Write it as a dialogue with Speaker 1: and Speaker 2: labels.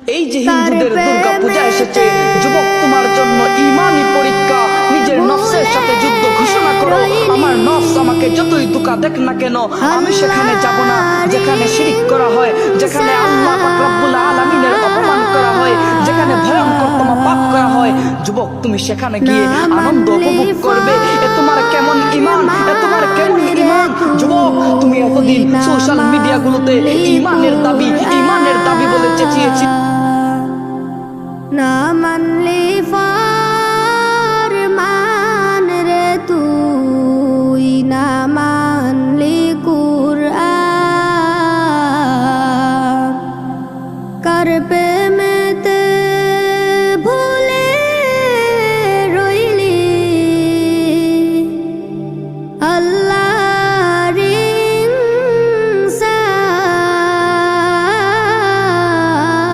Speaker 1: এই যে হিন্দুদের দুর্গা পূজা এসেছে যুবক তোমার জন্য ইমানি পরীক্ষা নিজের নফসের সাথে যুদ্ধ ঘোষণা করো আমার নফস আমাকে যতই দুকা দেখ না কেন আমি সেখানে যাব না যেখানে শিরিক করা হয় যেখানে আল্লাহ রব্বুল আলামিনের অপমান করা হয় যেখানে ভয়ঙ্করতম পাপ করা হয়। যুবক তুমি সেখানে গিয়ে আনন্দ উপভোগ করবে। এ তোমার কেমন ইমান? এ তোমার কেমন ইমান? যুবক তুমি এতদিন সোশ্যাল মিডিয়াগুলোতে ইমানের দাবি
Speaker 2: না মানলে ফার মান রে তুই না মানলে কুরআন। কার প্রেমে